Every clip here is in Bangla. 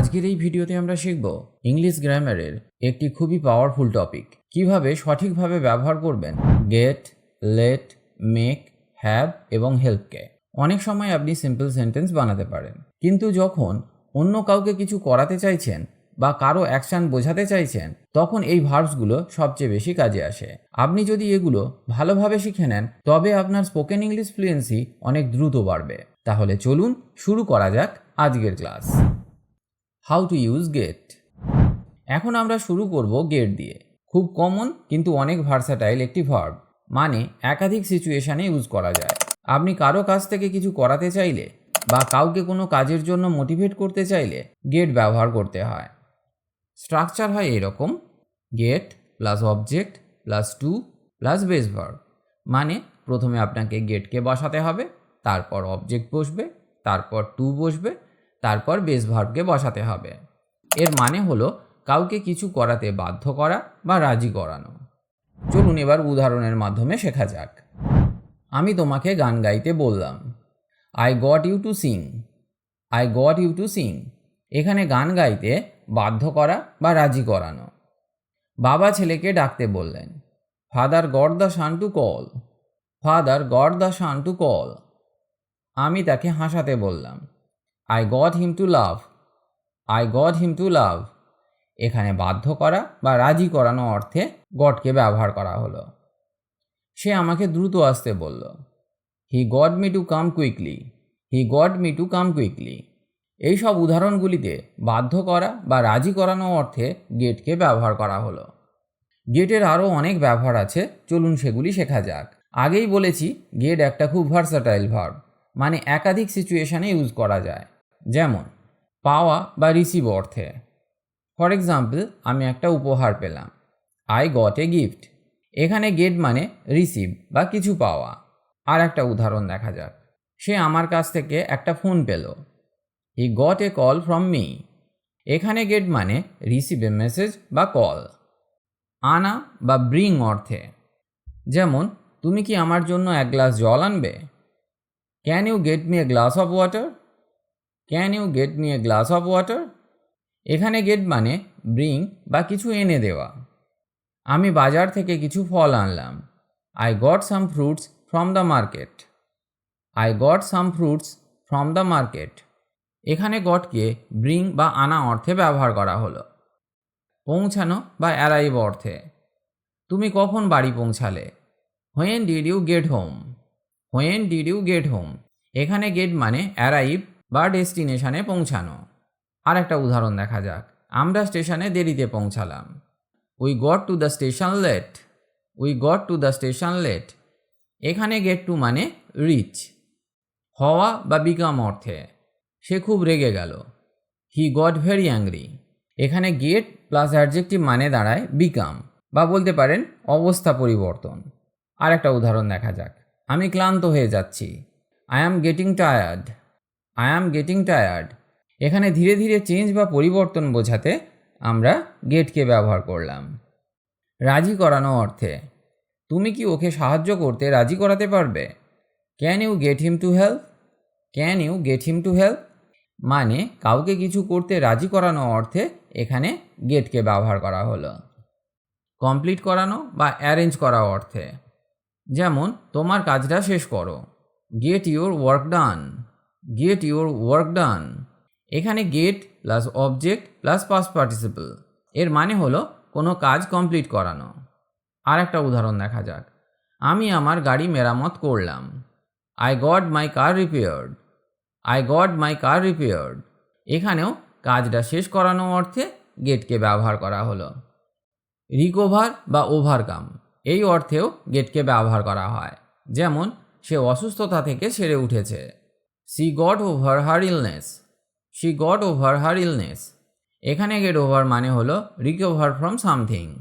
আজকের এই ভিডিওতে আমরা শিখব ইংলিশ গ্রামারের একটি খুবই পাওয়ারফুল টপিক কীভাবে সঠিকভাবে ব্যবহার করবেন গেট লেট মেক হ্যাভ এবং হেল্পকে অনেক সময় আপনি সিম্পল সেন্টেন্স বানাতে পারেন, কিন্তু যখন অন্য কাউকে কিছু করাতে চাইছেন বা কারও অ্যাকশন বোঝাতে চাইছেন, তখন এই ভার্বসগুলো সবচেয়ে বেশি কাজে আসে। আপনি যদি এগুলো ভালোভাবে শিখে নেন, তবে আপনার স্পোকেন ইংলিশ ফ্লুয়েন্সি অনেক দ্রুত বাড়বে। তাহলে চলুন শুরু করা যাক আজকের class how to use get. এখন আমরা শুরু করব গেট দিয়ে। খুব কমন, কিন্তু অনেক ভার্সাটাইল একটি ভার্ব মানে একাধিক সিচুয়েশানে ইউজ করা যায়। আপনি কারও কাছ থেকে কিছু করাতে চাইলে বা কাউকে কোনো কাজের জন্য মোটিভেট করতে চাইলে গেট ব্যবহার করতে হয়। স্ট্রাকচার হয় এরকম, get plus object plus to plus base verb মানে প্রথমে আপনাকে গেটকে বসাতে হবে, তারপর অবজেক্ট বসবে, তারপর টু বসবে তারপর বেস ভার্বকে বসাতে হবে। এর মানে হলো, কাউকে কিছু করাতে বাধ্য করা বা রাজি করানো। চলুন এবার উদাহরণের মাধ্যমে শেখা যাক। আমি তোমাকে গান গাইতে বললাম। I got you to sing I got you to sing এখানে গান গাইতে বাধ্য করা বা রাজি করানো। বাবা ছেলেকে ডাকতে বললেন father got the son to call father got the son to call আমি তাকে হাসাতে বললাম I got him to love I got him to love এখানে বাধ্য করা বা রাজি করানো অর্থে গডকে ব্যবহার করা হলো। সে আমাকে দ্রুত আসতে বলল he got me to come quickly he got me to come quickly এই সব উদাহরণগুলিতে বাধ্য করা বা রাজি করানো অর্থে গেটকে ব্যবহার করা হলো। গেটের আরও অনেক ব্যবহার আছে, চলুন সেগুলি শেখা যাক। আগেই বলেছি, গেট একটা খুব ভার্সাটাইল ভার্ব মানে একাধিক সিচুয়েশানে ইউজ করা যায়। যেমন, পাওয়া বা রিসিভ অর্থে। ফর এক্সাম্পল আমি একটা উপহার পেলাম। আই গট এ গিফট এখানে গেট মানে রিসিভ বা কিছু পাওয়া। আর একটা উদাহরণ দেখা যাক। সে আমার কাছ থেকে একটা ফোন পেল। He got a call from me এখানে গেট মানে রিসিভ এ মেসেজ বা কল আনা বা ব্রিং অর্থে। যেমন, তুমি কি আমার জন্য এক গ্লাস জল আনবে? Can you get me a glass of water can you get me a glass of water এখানে গেট মানে ব্রিং বা কিছু এনে দেওয়া। আমি বাজার থেকে কিছু ফল আনলাম। I got some fruits from the market I got some fruits from the market এখানে গটকে ব্রিং বা আনা অর্থে ব্যবহার করা হলো। পৌঁছানো বা অ্যারাইভ অর্থে। তুমি কখন বাড়ি পৌঁছালে? When did you get home when did you get home এখানে গেট মানে অ্যারাইভ বা ডেস্টিনেশনে পৌঁছানো। আর একটা উদাহরণ দেখা যাক। আমরা স্টেশনে দেরিতে পৌঁছালাম। We got to the station late we got to the station late এখানে গেট টু মানে রিচ হওয়া বা বিকাম অর্থে। সে খুব রেগে গেল। হি গট ভেরি অ্যাংরি এখানে গেট প্লাস অ্যাডজেক্টিভ মানে দাঁড়ায় বিকাম বা বলতে পারেন অবস্থা পরিবর্তন। আর একটা উদাহরণ দেখা যাক। আমি ক্লান্ত হয়ে যাচ্ছি। I am getting tired I am getting tired এখানে ধীরে ধীরে চেঞ্জ বা পরিবর্তন বোঝাতে আমরা গেটকে ব্যবহার করলাম। রাজি করানো অর্থে, তুমি কি ওকে সাহায্য করতে রাজি করাতে পারবে? Can you get him to help can you get him to help মানে কাউকে কিছু করতে রাজি করানো অর্থে এখানে গেটকে ব্যবহার করা হলো। কমপ্লিট করানো বা অ্যারেঞ্জ করা অর্থে, যেমন তোমার কাজটা শেষ করো। Get your work done get your work done এখানে get plus object plus past participle এর মানে হলো কোনো কাজ কমপ্লিট করানো। আর একটা উদাহরণ দেখা যাক। আমি আমার গাড়ি মেরামত করলাম। I got my car repaired I got my car repaired এখানেও কাজটা শেষ করানো অর্থে গেটকে ব্যবহার করা হলো। রিকোভার বা ওভারকাম এই অর্থেও গেটকে ব্যবহার করা হয়। যেমন, সে অসুস্থতা থেকে সেরে উঠেছে। She got over her illness she got over her illness এখানে গেট ওভার মানে হলো রিকভার ফ্রম সামথিং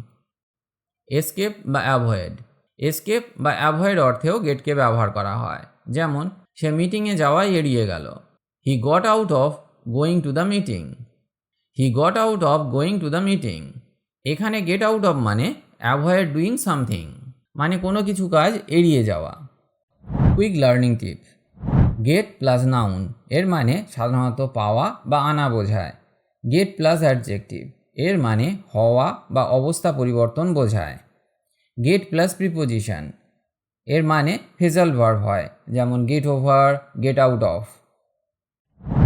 এসকেপ বা অ্যাভয়েড এসকেপ বা অ্যাভয়েড অর্থেও গেটকে ব্যবহার করা হয়। যেমন, সে মিটিংয়ে যাওয়াই এড়িয়ে গেল। He got out of going to the meeting he got out of going to the meeting এখানে গেট আউট অফ মানে অ্যাভয়েড ডুইং সামথিং মানে কোনো কিছু কাজ এড়িয়ে যাওয়া। Quick learning tip get plus noun এর মানে সাধারণত পাওয়া বা আনা বোঝায়। গেট প্লাস অ্যাডজেক্টিভ এর মানে হওয়া বা অবস্থা পরিবর্তন বোঝায়। গেট প্লাস প্রিপোজিশন এর মানে ফেজাল ভার্ব হয়, যেমন get over get out of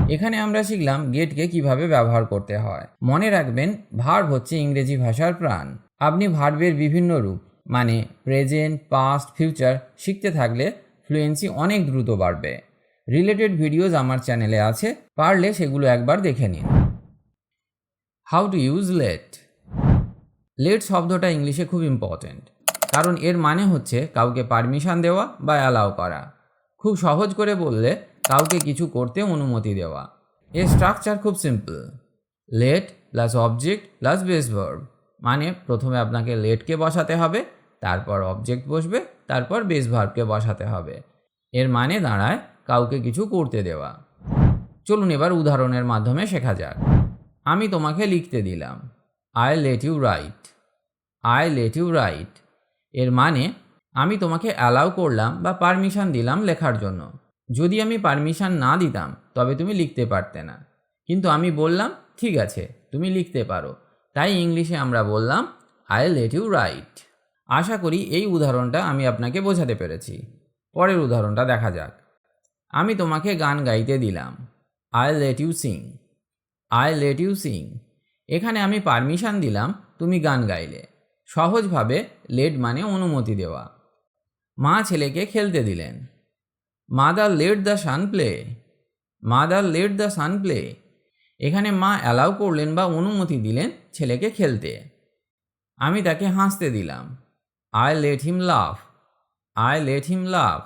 এখানে আমরা শিখলাম গেটকে কীভাবে ব্যবহার করতে হয়। মনে রাখবেন ভার্ব হচ্ছে ইংরেজি ভাষার প্রাণ। আপনি ভার্বের বিভিন্ন রূপ মানে প্রেজেন্ট পাস্ট ফিউচার শিখতে থাকলে ফ্লুয়েন্সি অনেক দ্রুত বাড়বে। রিলেটেড ভিডিওজ আমার চ্যানেলে আছে, পারলে সেগুলো একবার দেখে নিন। How to use let let শব্দটা ইংলিশে খুব ইম্পর্ট্যান্ট কারণ এর মানে হচ্ছে কাউকে পারমিশন দেওয়া বা অ্যালাউ করা। খুব সহজ করে বললে কাউকে কিছু করতে অনুমতি দেওয়া। এর স্ট্রাকচার খুব simple let plus object plus base verb মানে প্রথমে আপনাকে লেটকে বসাতে হবে তারপর অবজেক্ট বসবে, তারপর বেস ভার্বকে বসাতে হবে। এর মানে দাঁড়ায় কাউকে কিছু করতে দেওয়া। চলুন এবার উদাহরণের মাধ্যমে শেখা যাক। আমি তোমাকে লিখতে দিলাম I let you write I let you write এর মানে আমি তোমাকে অ্যালাউ করলাম বা পারমিশন দিলাম লেখার জন্য। যদি আমি পারমিশন না দিতাম, তবে তুমি লিখতে পারতে না। কিন্তু আমি বললাম, ঠিক আছে, তুমি লিখতে পারো। তাই ইংলিশে আমরা বললাম আই লেট ইউ রাইট আশা করি এই উদাহরণটা আমি আপনাকে বোঝাতে পেরেছি। পরের উদাহরণটা দেখা যাক। আমি তোমাকে গান গাইতে দিলাম। I let you sing I let you sing এখানে আমি পারমিশন দিলাম তুমি গান গাইলে। সহজভাবে লেট মানে অনুমতি দেওয়া। মা ছেলেকে খেলতে দিলেন। Mother let the son play mother let the son play এখানে মা অ্যালাউ করলেন বা অনুমতি দিলেন ছেলেকে খেলতে। আমি তাকে হাসতে দিলাম। I let him love I let him love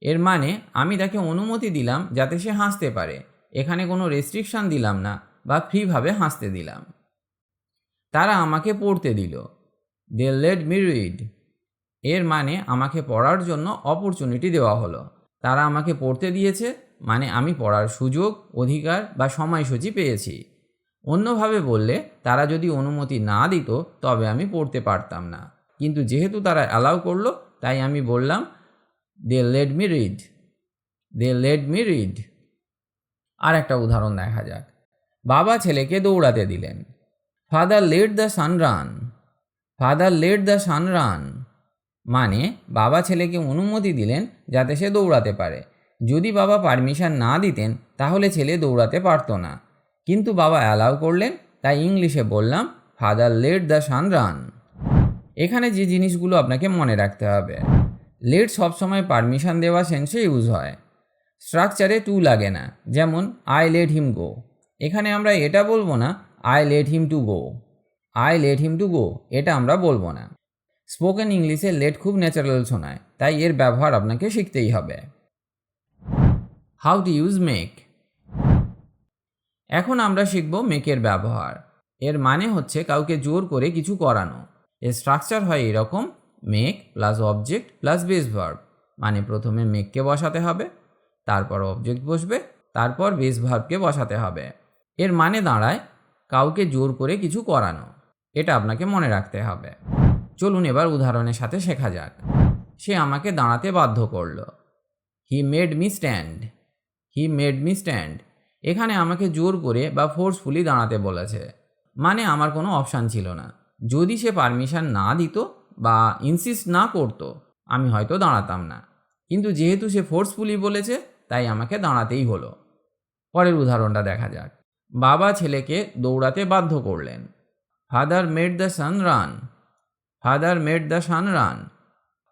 এর মানে আমি তাকে অনুমতি দিলাম যাতে সে হাসতে পারে। এখানে কোনো রেস্ট্রিকশন দিলাম না বা ফ্রিভাবে হাসতে দিলাম। তারা আমাকে পড়তে দিল। দে লেট মি রিড এর মানে আমাকে পড়ার জন্য অপরচুনিটি দেওয়া হলো। তারা আমাকে পড়তে দিয়েছে মানে আমি পড়ার সুযোগ, অধিকার বা সময়সূচি পেয়েছি। অন্যভাবে বললে, তারা যদি অনুমতি না দিত, তবে আমি পড়তে পারতাম না। কিন্তু যেহেতু তারা অ্যালাউ করল, তাই আমি বললাম they let me read they let me read আর একটা উদাহরণ দেখা যাক। বাবা ছেলেকে দৌড়াতে দিলেন। Father let the son run father let the son run মানে বাবা ছেলেকে অনুমতি দিলেন যাতে সে দৌড়াতে পারে। যদি বাবা পারমিশন না দিতেন, তাহলে ছেলে দৌড়াতে পারতো না। কিন্তু বাবা অ্যালাউ করলেন, তাই ইংলিশে বললাম father let the son run এখানে যে জিনিসগুলো আপনাকে মনে রাখতে হবে। লেট সবসময় পারমিশন দেওয়া সেন্সে ইউজ হয়। স্ট্রাকচারে টু লাগে না, যেমন আই লেট হিম গো এখানে আমরা এটা বলব না I let him to go I let him to go এটা আমরা বলব না। স্পোকেন ইংলিশে লেট খুব ন্যাচারাল শোনায়, তাই এর ব্যবহার আপনাকে শিখতেই হবে। হাউ টু ইউজ মেক এখন আমরা শিখব মেকের ব্যবহার। এর মানে হচ্ছে কাউকে জোর করে কিছু করানো। এর স্ট্রাকচার হয় এরকম make plus object plus base verb মানে প্রথমে মেককে বসাতে হবে, তারপর অবজেক্ট বসবে, তারপর বেস ভার্বকে বসাতে হবে। এর মানে দাঁড়ায় কাউকে জোর করে কিছু করানো, এটা আপনাকে মনে রাখতে হবে। চলুন এবার উদাহরণের সাথে শেখা যাক। সে আমাকে দাঁড়াতে বাধ্য করল। He made me stand he made me stand এখানে আমাকে জোর করে বা ফোর্সফুলি দাঁড়াতে বলেছে। মানে আমার কোনো অপশান ছিল না। যদি সে পারমিশন না দিত বা ইনসিস্ট না করতো, আমি হয়তো দাঁড়াতাম না। কিন্তু যেহেতু সে ফোর্সফুলি বলেছে, তাই আমাকে দাঁড়াতেই হলো। পরের উদাহরণটা দেখা যাক। বাবা ছেলেকে দৌড়াতে বাধ্য করলেন। Father made the son run father made the son run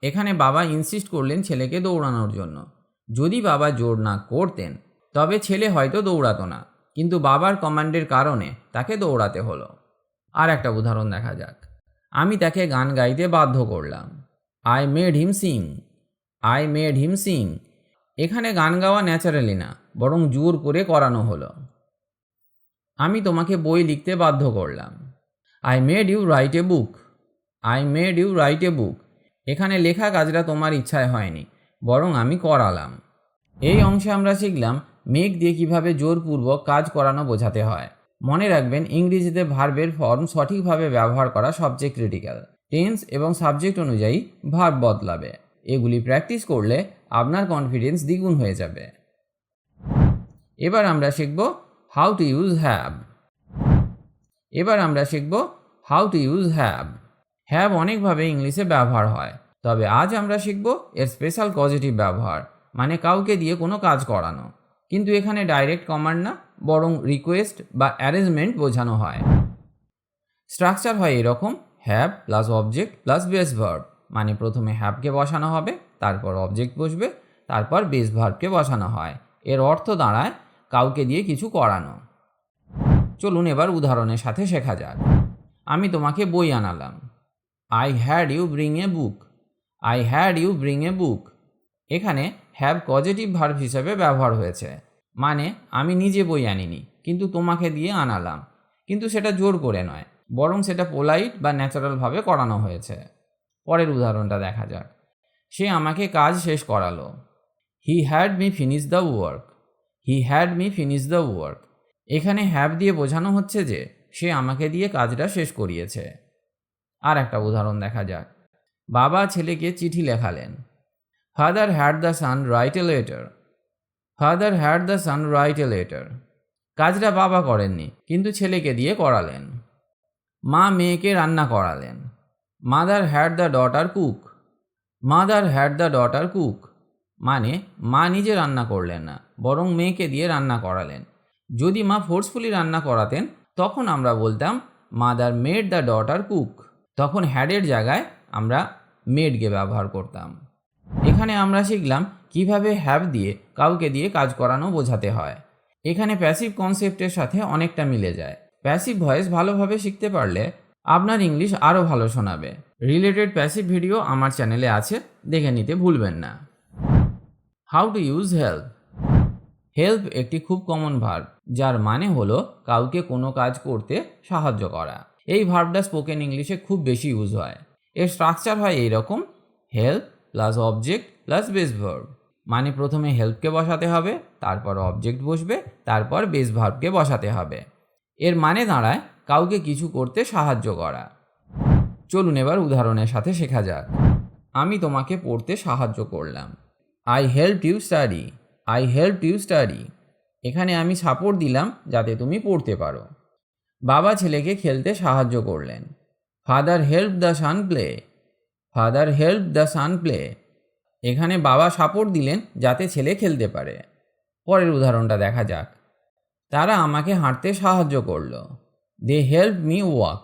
এখানে বাবা ইনসিস্ট করলেন ছেলেকে দৌড়ানোর জন্য। যদি বাবা জোর না করতেন, তবে ছেলে হয়তো দৌড়াতো না। কিন্তু বাবার কমান্ডের কারণে তাকে দৌড়াতে হলো। আর একটা উদাহরণ দেখা যাক। আমি তাকে গান গাইতে বাধ্য করলাম। I made him sing. I made him sing. এখানে গান গাওয়া ন্যাচারালি না, বরং জোর করে করানো হলো। আমি তোমাকে বই লিখতে বাধ্য করলাম। I made you write a book. I made you write a book. এখানে লেখা কাজটা তোমার ইচ্ছায় হয়নি, বরং আমি করালাম। এই অংশে আমরা শিখলাম মেঘ দিয়ে কীভাবে জোরপূর্বক কাজ করানো বোঝাতে হয়। মনে রাখবেন, ইংরেজিতে ভার্বের ফর্ম সঠিকভাবে ব্যবহার করা সবচেয়ে ক্রিটিক্যাল টেন্স এবং সাবজেক্ট অনুযায়ী ভার্ব বদলাবে। এগুলি প্র্যাকটিস করলে আপনার কনফিডেন্স দ্বিগুণ হয়ে যাবে। এবার আমরা শিখব হাউ টু ইউজ হ্যাব এবার আমরা শিখব how to use have have অনেকভাবে ইংলিশে ব্যবহার হয়, তবে আজ আমরা শিখব এর স্পেশাল পজিটিভ ব্যবহার মানে কাউকে দিয়ে কোনো কাজ করানো। কিন্তু এখানে ডাইরেক্ট কমান্ড না, বরং রিকোয়েস্ট বা অ্যারেঞ্জমেন্ট বোঝানো হয়। স্ট্রাকচার হয় এরকম have plus object plus base verb মানে প্রথমে হ্যাভকে বসানো হবে, তারপর অবজেক্ট বসবে, তারপর বেস ভার্বকে বসানো হয়। এর অর্থ দাঁড়ায় কাউকে দিয়ে কিছু করানো। চলুন এবার উদাহরণের সাথে শেখা যাক। আমি তোমাকে বই আনালাম। I had you bring a book I had you bring a book এখানে হ্যাভ পজিটিভ ভার্ভ হিসেবে ব্যবহার হয়েছে। মানে আমি নিজে বই আনিনি, কিন্তু তোমাকে দিয়ে আনালাম। কিন্তু সেটা জোর করে নয়, বরং সেটা পোলাইট বা ন্যাচারালভাবে করানো হয়েছে। পরের উদাহরণটা দেখা যাক। সে আমাকে কাজ শেষ করালো। He had me finish the work he had me finish the work এখানে হ্যাভ দিয়ে বোঝানো হচ্ছে যে, সে আমাকে দিয়ে কাজটা শেষ করিয়েছে। আর একটা উদাহরণ দেখা যাক। বাবা ছেলেকে চিঠি লেখালেন। Father had the son write a letter father had the son write a letter কাজটা বাবা করেননি, কিন্তু ছেলেকে দিয়ে করালেন। মা মেয়েকে রান্না করালেন। Mother had the daughter cook mother had the daughter cook মানে মা নিজে রান্না করলেন না, বরং মেয়েকে দিয়ে রান্না করালেন। যদি মা ফোর্সফুলি রান্না করাতেন, তখন আমরা বলতাম mother made the daughter cook তখন হ্যাডের জায়গায় আমরা মেডকে ব্যবহার করতাম। এখানে আমরা শিখলাম কীভাবে হ্যাভ দিয়ে কাউকে দিয়ে কাজ করানো বোঝাতে হয়। এখানে প্যাসিভ কনসেপ্টের সাথে অনেকটা মিলে যায়। প্যাসিভ ভয়েস ভালোভাবে শিখতে পারলে আপনার ইংলিশ আরও ভালো শোনাবে। রিলেটেড প্যাসিভ ভিডিও আমার চ্যানেলে আছে, দেখে নিতে ভুলবেন না। How to use help help একটি খুব কমন ভার্ব যার মানে হলো কাউকে কোনো কাজ করতে সাহায্য করা। এই ভার্বটা স্পোকেন ইংলিশে খুব বেশি ইউজ হয়। এর স্ট্রাকচার হয় এইরকম help plus object plus base verb মানে প্রথমে হেল্পকে বসাতে হবে, তারপর অবজেক্ট বসবে, তারপর বেস ভার্বকে বসাতে হবে। এর মানে দাঁড়ায় কাউকে কিছু করতে সাহায্য করা। চলুন এবার উদাহরণের সাথে শেখা যাক। আমি তোমাকে পড়তে সাহায্য করলাম। I help you study I help you study এখানে আমি সাপোর্ট দিলাম যাতে তুমি পড়তে পারো। বাবা ছেলেকে খেলতে সাহায্য করলেন। Father help the son play father help the son play এখানে বাবা সাপোর্ট দিলেন যাতে ছেলে খেলতে পারে। পরের উদাহরণটা দেখা যাক। তারা আমাকে হাঁটতে সাহায্য করল। They help me walk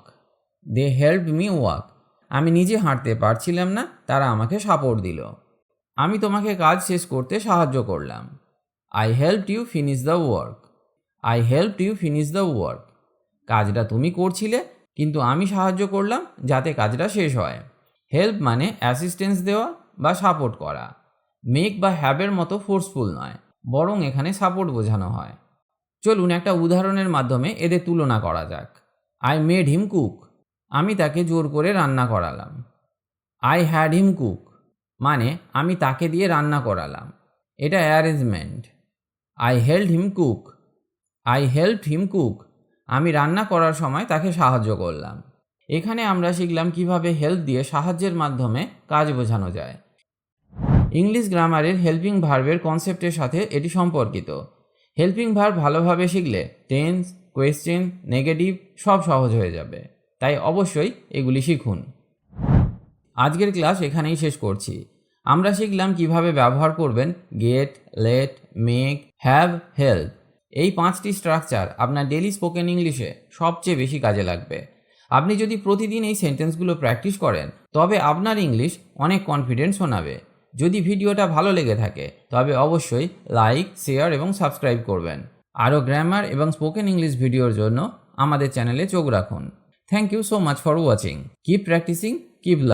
they help me walk আমি নিজে হাঁটতে পারছিলাম না, তারা আমাকে সাপোর্ট দিল। আমি তোমাকে কাজ শেষ করতে সাহায্য করলাম। I help you finish the work I help you finish the work কাজটা তুমি করছিলে, কিন্তু আমি সাহায্য করলাম যাতে কাজটা শেষ হয়। হেল্প মানে অ্যাসিস্ট্যান্স দেওয়া বা সাপোর্ট করা। মেক বা হ্যাবের মতো ফোর্সফুল নয়, বরং এখানে সাপোর্ট বোঝানো হয়। চলুন একটা উদাহরণের মাধ্যমে এদের তুলনা করা যাক। আই মেড হিম কুক আমি তাকে জোর করে রান্না করালাম। আই হ্যাড হিম কুক মানে আমি তাকে দিয়ে রান্না করালাম। এটা arrangement I helped him cook I help him cook আমি রান্না করার সময় তাকে সাহায্য করলাম। এখানে আমরা শিখলাম কীভাবে হেল্প দিয়ে সাহায্যের মাধ্যমে কাজ বোঝানো যায়। ইংলিশ গ্রামারের হেল্পিং ভার্বের কনসেপ্টের সাথে এটি সম্পর্কিত। হেল্পিং ভার্ব ভালোভাবে শিখলে টেন্স কোয়েশ্চেন নেগেটিভ সব সহজ হয়ে যাবে। তাই অবশ্যই এগুলি শিখুন। আজকের ক্লাস এখানেই শেষ করছি। আমরা শিখলাম কীভাবে ব্যবহার করবেন get let make have help এই পাঁচটি স্ট্রাকচার আপনার ডেলি স্পোকেন ইংলিশে সবচেয়ে বেশি কাজে লাগবে। আপনি যদি প্রতিদিন এই সেন্টেন্সগুলো প্র্যাকটিস করেন, তবে আপনার ইংলিশ অনেক কনফিডেন্স শোনাবে। যদি ভিডিওটা ভালো লেগে থাকে, তবে অবশ্যই লাইক শেয়ার এবং সাবস্ক্রাইব করবেন। আরও গ্রামার এবং স্পোকেন ইংলিশ ভিডিওর জন্য আমাদের চ্যানেলে চোখ রাখুন। Thank you so much for watching keep practising keep